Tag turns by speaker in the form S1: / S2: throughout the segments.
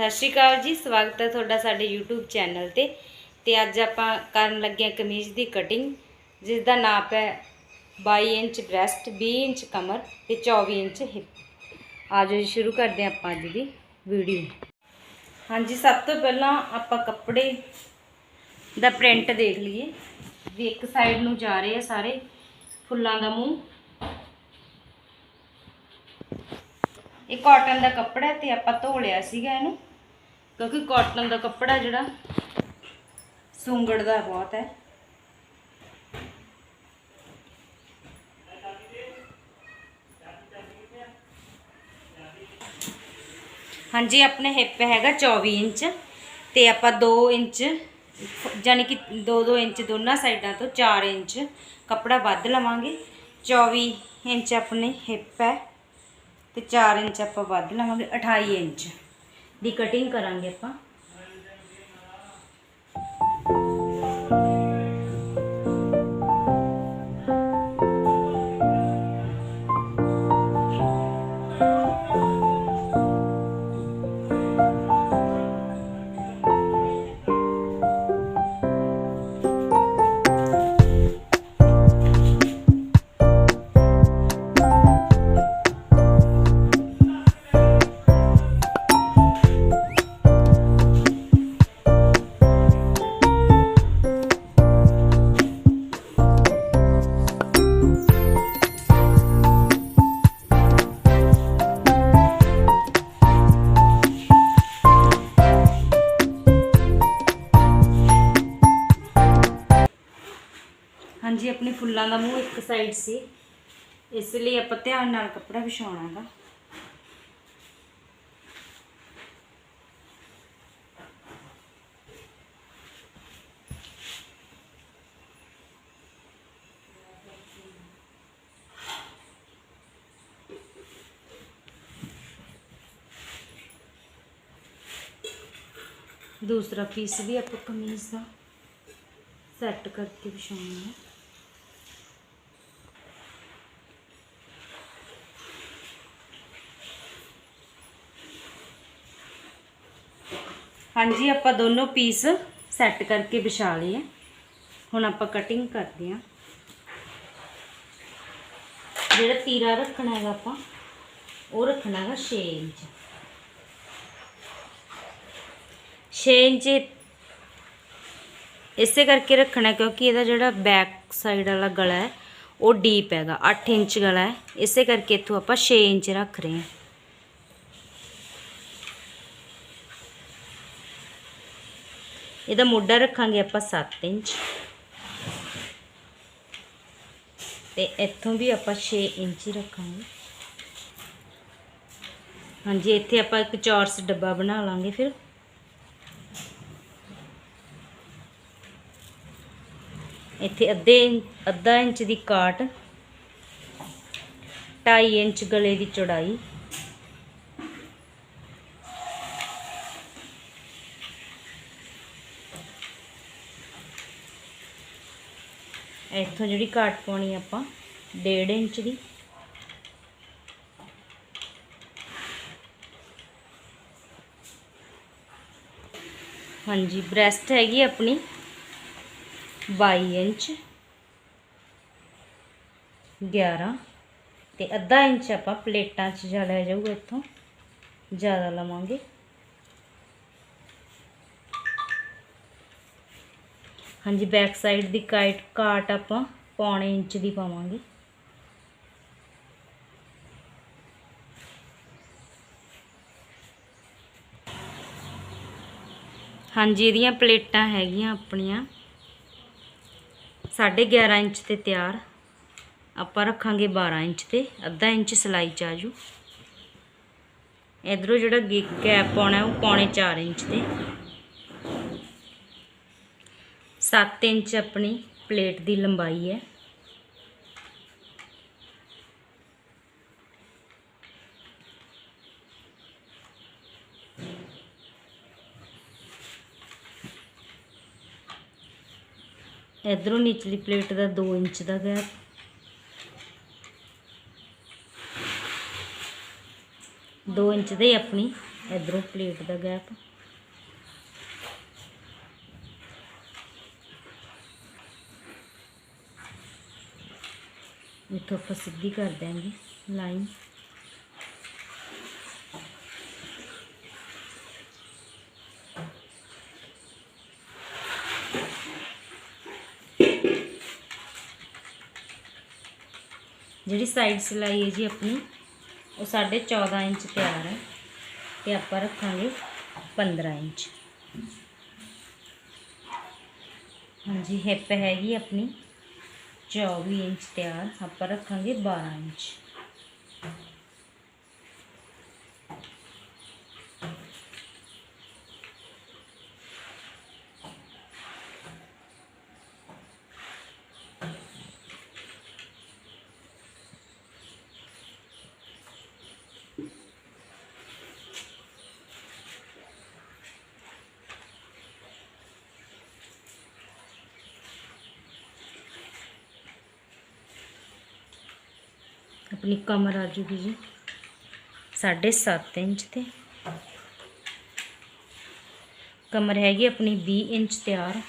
S1: ਸਤਿ ਸ਼੍ਰੀ ਅਕਾਲ ਜੀ, ਸਵਾਗਤ ਹੈ ਤੁਹਾਡਾ ਸਾਡੇ YouTube ਚੈਨਲ ਤੇ। ਤੇ ਅੱਜ ਆਪਾਂ ਕਰਨ ਲੱਗੇ ਹਾਂ ਕਮੀਜ਼ ਦੀ ਕਟਿੰਗ ਜਿਸ ਦਾ ਨਾਪ ਹੈ 22 ਇੰਚ ਬ੍ਰੈਸਟ 20 ਇੰਚ ਕਮਰ ਤੇ 24 ਇੰਚ ਹਿਪ ਆਜੋ ਜੀ, ਸ਼ੁਰੂ ਕਰਦੇ ਹਾਂ ਆਪਾਂ ਅੱਜ ਦੀ ਵੀਡੀਓ ਹਾਂਜੀ, ਸਭ ਤੋਂ ਪਹਿਲਾਂ ਆਪਾਂ ਕੱਪੜੇ ਦਾ ਪ੍ਰਿੰਟ ਦੇਖ ਲਈਏ। ਵੀ ਇੱਕ ਸਾਈਡ ਨੂੰ ਜਾ ਰਹੇ ਆ ਸਾਰੇ ਫੁੱਲਾਂ ਦਾ ਮੂੰਹ। ਇਹ ਕਾਟਨ ਦਾ ਕੱਪੜਾ ਹੈ ਤੇ ਆਪਾਂ ਧੋ ਲਿਆ ਸੀਗਾ ਇਹਨੂੰ। ਕਿਉਂਕਿ ਕਾਟਨ ਦਾ ਕੱਪੜਾ ਜਿਹੜਾ ਸੁੰਗੜਦਾ ਬਹੁਤ ਹੈ। ਹਾਂਜੀ, ਆਪਣੇ ਹਿੱਪ ਹੈਗਾ 24 ਇੰਚ ਤੇ ਆਪਾਂ 2 ਇੰਚ ਯਾਨੀ ਕਿ 2-2 ਇੰਚ ਦੋਨਾਂ ਸਾਈਡਾਂ ਤੋਂ 4 ਇੰਚ ਕੱਪੜਾ ਵੱਧ ਲਵਾਂਗੇ। 24 ਇੰਚ ਆਪਣੇ ਹਿੱਪ ਹੈ ਤੇ 4 ਇੰਚ ਆਪਾਂ ਵੱਧ ਲਵਾਂਗੇ 28 ਇੰਚ। ਦੀ ਕਟਿੰਗ ਕਰਾਂਗੇ ਆਪਾਂ। ਫੁੱਲਾਂ ਦਾ ਮੂੰਹ ਇੱਕ ਸਾਈਡ ਸੀ। ਇਸ ਲਈ ਆਪਾਂ ਧਿਆਨ ਨਾਲ ਕੱਪੜਾ ਵਿਛਾਉਣਾ ਹੈਗਾ ਦੂਸਰਾ ਪੀਸ ਵੀ ਆਪਾਂ ਕਮੀਜ਼ ਦਾ ਸੈੱਟ ਕਰਕੇ ਵਿਛਾਉਣਾ ਹੈ। ਹਾਂਜੀ, ਆਪਾਂ ਦੋਨੋਂ ਪੀਸ ਸੈੱਟ ਕਰਕੇ ਵਿਛਾ ਲਏ ਹੁਣ ਆਪਾਂ ਕਟਿੰਗ ਕਰਦੇ ਹਾਂ ਜਿਹੜਾ ਤੀਰਾ ਰੱਖਣਾ ਹੈਗਾ ਆਪਾਂ, ਉਹ ਰੱਖਣਾ ਹੈਗਾ 6 ਇੰਚ। 6 ਇੰਚ ਇਸੇ ਕਰਕੇ ਰੱਖਣਾ ਕਿਉਂਕਿ ਇਹਦਾ ਜਿਹੜਾ ਬੈਕ ਸਾਈਡ ਵਾਲਾ ਗਲਾ ਹੈ, ਉਹ ਡੀਪ ਹੈਗਾ 8 ਇੰਚ ਗਲਾ ਹੈ। ਇਸੇ ਕਰਕੇ ਇੱਥੋਂ ਆਪਾਂ 6 ਇੰਚ ਰੱਖ ਰਹੇ ਹਾਂ। ਇਹਦਾ ਮੋਢਾ ਰੱਖਾਂਗੇ ਆਪਾਂ 7 ਇੰਚ। ਤੇ ਇੱਥੋਂ ਵੀ ਆਪਾਂ 6 ਇੰਚ ਹੀ ਰੱਖਾਂਗੇ। ਹਾਂਜੀ, ਇੱਥੇ ਆਪਾਂ ਇੱਕ ਚੌਰਸ ਡੱਬਾ ਬਣਾ ਲਾਂਗੇ ਫਿਰ। ਇੱਥੇ ਅੱਧੇ ਇੰਚ- ਅੱਧਾ ਇੰਚ ਦੀ ਕਾਟ 2.5 ਇੰਚ ਗਲੇ ਦੀ ਚੌੜਾਈ। ਇੱਥੋਂ ਜਿਹੜੀ ਕਾਟ ਪਾਉਣੀ ਆਪਾਂ 1.5 ਇੰਚ ਦੀ। ਹਾਂਜੀ, ਬ੍ਰੈਸਟ ਹੈਗੀ ਆਪਣੀ 22 ਇੰਚ 11 ਤੇ ਅੱਧਾ ਇੰਚ ਆਪਾਂ ਪਲੇਟਾਂ 'ਚ ਜਾ ਲੈ ਜਾਊਗਾ ਇੱਥੋਂ, ਜ਼ਿਆਦਾ ਲਵਾਂਗੇ। ਹਾਂਜੀ ਬੈਕ ਸਾਈਡ ਦੀ ਕਾਈਟ ਕਾਟ ਆਪਾਂ ਪੌਣੇ ਇੰਚ ਦੀ ਪਾਵਾਂਗੇ। ਹਾਂਜੀ, ਇਹਦੀਆਂ ਪਲੇਟਾਂ ਹੈਗੀਆਂ ਆਪਣੀਆਂ। 11.5 ਇੰਚ ਤੇ ਤਿਆਰ। ਆਪਾਂ ਰੱਖਾਂਗੇ 12 ਇੰਚ ਤੇ, ਅੱਧਾ ਇੰਚ ਸਲਾਈ ਚ ਆਜੂ ਇਧਰੋਂ ਜਿਹੜਾ ਗੈਪ ਪਾਉਣਾ ਉਹ ਪੌਣੇ 4 ਇੰਚ ਤੇ। 7 ਇੰਚ ਆਪਣੀ ਪਲੇਟ ਦੀ ਲੰਬਾਈ ਹੈ। ਇਧਰੋਂ ਨਿਚਲੀ ਪਲੇਟ ਦਾ 2 ਇੰਚ ਦਾ ਗੈਪ ਦੋ ਇੰਚ ਦੇ ਆਪਣੀ ਇਧਰੋਂ ਪਲੇਟ ਦਾ ਗੈਪ ਇੱਥੋਂ ਆਪਾਂ ਸਿੱਧੀ ਕਰ ਦਿਆਂਗੇ ਲਾਈਨ ਜਿਹੜੀ ਸਾਈਡ ਸਿਲਾਈ ਹੈ ਜੀ ਆਪਣੀ, ਉਹ ਸਾਢੇ 14 ਇੰਚ ਤਿਆਰ ਹੈ ਤੇ ਆਪਾਂ ਰੱਖਾਂਗੇ 15 ਇੰਚ। ਹਾਂਜੀ ਹਿੱਪ ਹੈਗੀ ਆਪਣੀ। 24 ਇੰਚ ਤਿਆਰ ਆਪਾਂ ਰੱਖਾਂਗੇ 12 ਇੰਚ। ਆਪਣੀ ਕਮਰ ਆ ਜੂਗੀ ਜੀ। ਸਾਢੇ ਸੱਤ ਇੰਚ ਤੇ। ਕਮਰ ਹੈਗੀ ਆਪਣੀ 20 ਇੰਚ ਤਿਆਰ।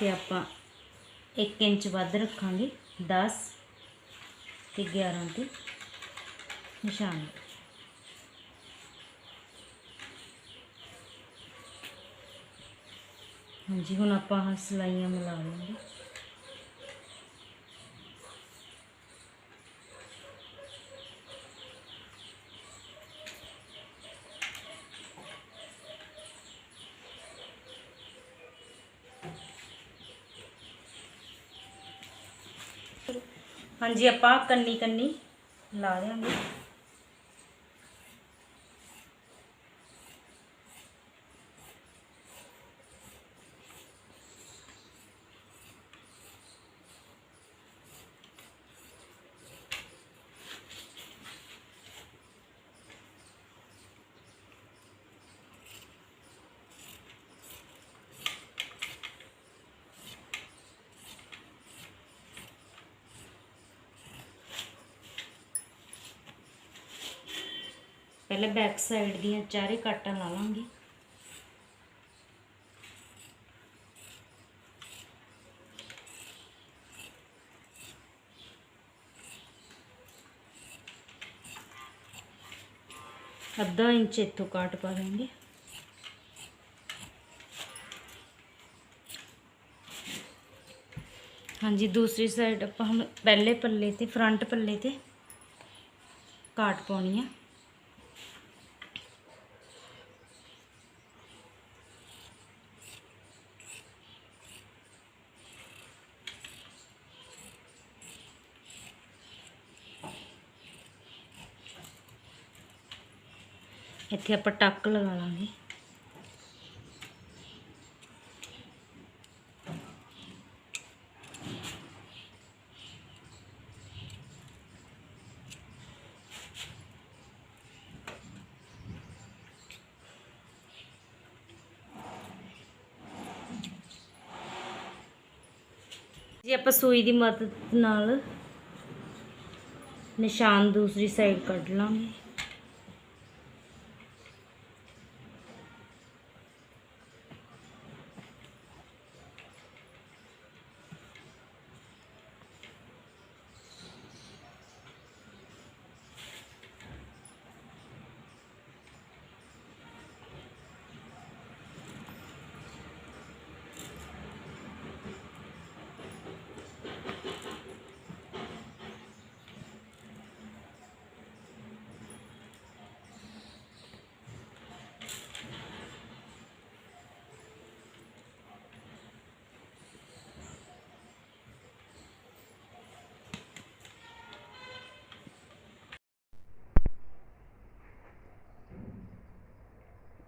S1: ਤੇ ਆਪਾਂ 1 ਇੰਚ ਵੱਧ ਰੱਖਾਂਗੇ 10 ਤੇ 11 ਤੇ ਨਿਸ਼ਾਨ। ਹਾਂਜੀ, ਹੁਣ ਆਪਾਂ ਆਹ ਸਲਾਈਆਂ ਮਿਲਾ ਲਾਂਗੇ। ਹਾਂਜੀ ਆਪਾਂ ਕੰਨੀ ਕੰਨੀ ਲਾ ਦਿਆਂਗੇ। ਪਹਿਲੇ ਬੈਕ ਸਾਈਡ ਦੀਆਂ ਚਾਰੇ ਕਾਟਾਂ ਲਾ ਲਾਂਗੇ ਅੱਧਾ ਇੰਚ ਇੱਥੋਂ ਕਾਟ ਪਾ ਦਾਂਗੇ ਹਾਂਜੀ ਦੂਸਰੀ ਸਾਈਡ ਆਪਾਂ ਹੁਣ ਪਹਿਲੇ ਪੱਲੇ ਤੇ ਫਰੰਟ ਪੱਲੇ ਤੇ ਕਾਟ ਪਾਉਣੀ ਆ ਇੱਥੇ ਆਪਾਂ ਟੱਕ ਲਗਾ ਲਾਂਗੇ। ਜੇ, ਆਪਾਂ ਸੂਈ ਦੀ ਮਦਦ ਨਾਲ ਨਿਸ਼ਾਨ ਦੂਸਰੀ ਸਾਈਡ ਕੱਢ ਲਾਂਗੇ।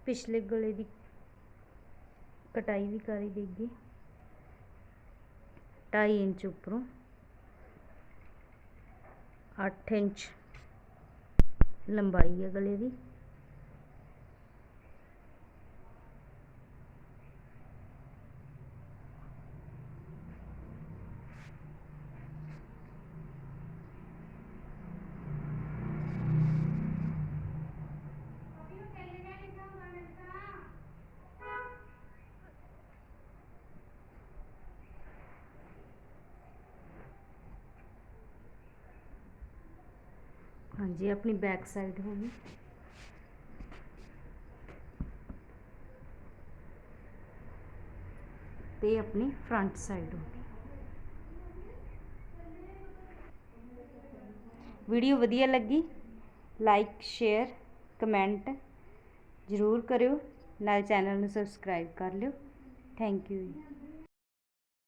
S1: ਪਿਛਲੇ ਗਲੇ ਦੀ ਕਟਾਈ ਵੀ ਕਰੀ ਦੇਗੀ 2.5 ਇੰਚ ਉੱਪਰੋਂ 8 ਇੰਚ ਲੰਬਾਈ ਹੈ ਗਲੇ ਦੀ। ਹਾਂਜੀ ਆਪਣੀ ਬੈਕ ਸਾਈਡ ਹੋ ਗਈ ਤੇ ਆਪਣੀ ਫਰੰਟ ਸਾਈਡ ਹੋ ਗਈ ਵੀਡੀਓ ਵਧੀਆ ਲੱਗੀ ਲਾਈਕ ਸ਼ੇਅਰ ਕਮੈਂਟ ਜ਼ਰੂਰ ਕਰਿਓ ਨਾਲ ਚੈਨਲ ਨੂੰ ਸਬਸਕ੍ਰਾਈਬ ਕਰ ਲਿਓ ਥੈਂਕ ਯੂ